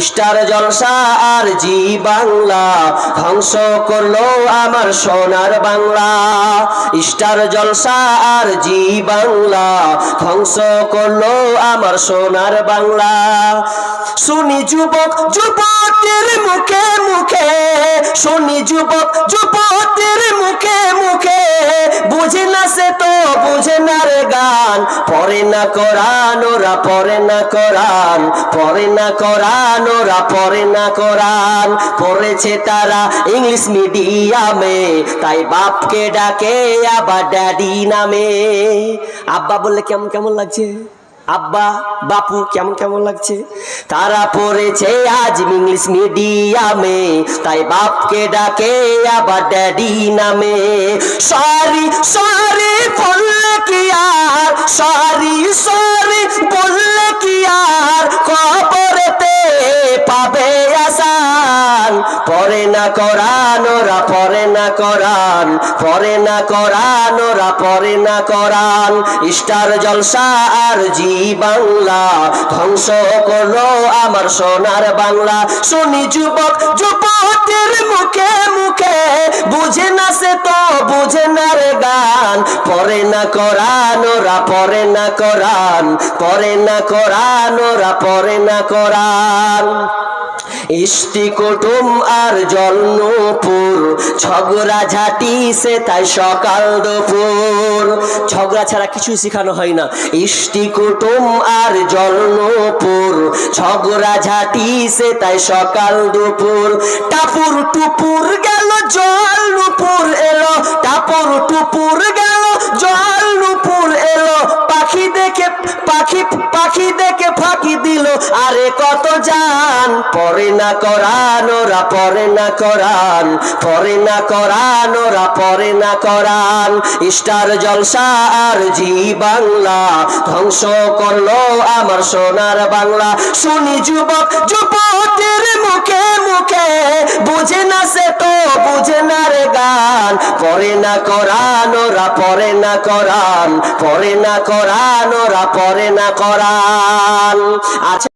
Star Jalsha আর Zee Bangla ধ্বংস করল আমার সোনার বাংলা। স্টার জলসা আর জি বাংলা ধ্বংস করল আমার সোনার বাংলা। শুনি যুবক যুবতীর মুখে মুখে, শুনি যুবক যুবতীর মুখে মুখে, বুঝে না সে তো বুঝে না রে গান পরে না কোরআন, ওরা পরে না কোরআন পরে না কোরআন, ওরা পরে না কোরআন, পড়েছে তারা ইংলিশ মিডিয়ামে, তাই বাপকে ডাকে আবার ড্যাডি নামে। আব্বা বললে কেমন কেমন লাগছে? আব্বা, বাপু কেমন কেমন লাগছে? তারা পড়েছে আজ ইংলিশ মিডিয়ামে, তাই বাপকে ডাকে আবার ড্যাডি নামে। সরি সরি বললে কি আর? সরি সরি বললে কি আর? পরে না করান, ওরা পরে না করান, পরে না করান, ওরা পরে না করান। স্টার জলসা আর জি বাংলা, ধ্বংস করল আমার সোনার বাংলা। শুনি যুবক, যুবতীর মুখে মুখে, বুঝে না সে তো বুঝে না রে গান। পরে না করান, ওরা পরে না করান, পরে না করান, ওরা পরে না করান। ইষ্টি কুটুম আর জলনুপুর ঝগড়া ঝাঁটি সে তাই সকাল দুপুর। ঝগড়া ছাড়া কিছু শেখানো হয় না। ইষ্টি কুটুম আর জলনুপুর ঝগড়া ঝাঁটি সে তাই সকাল দুপুর। টাপুর টুপুর গেল জল নুপুর এলো। টাপুর টুপুর গেল পাখি পাখি দেখে ফাঁকি দিল। আরে কত জান, পরে না করান, ওরা পরে না করান, পরে না করান, ওরা পরে না করান। স্টার জলসা আর জি বাংলা, ধ্বংস করল আমার সোনার বাংলা। শুনি যুবক যুবতীর মুখে মুখে, বুঝে না সে পরে না করান ওরা পরে না করান পরে না করান ওরা পরে না করান আচ্ছা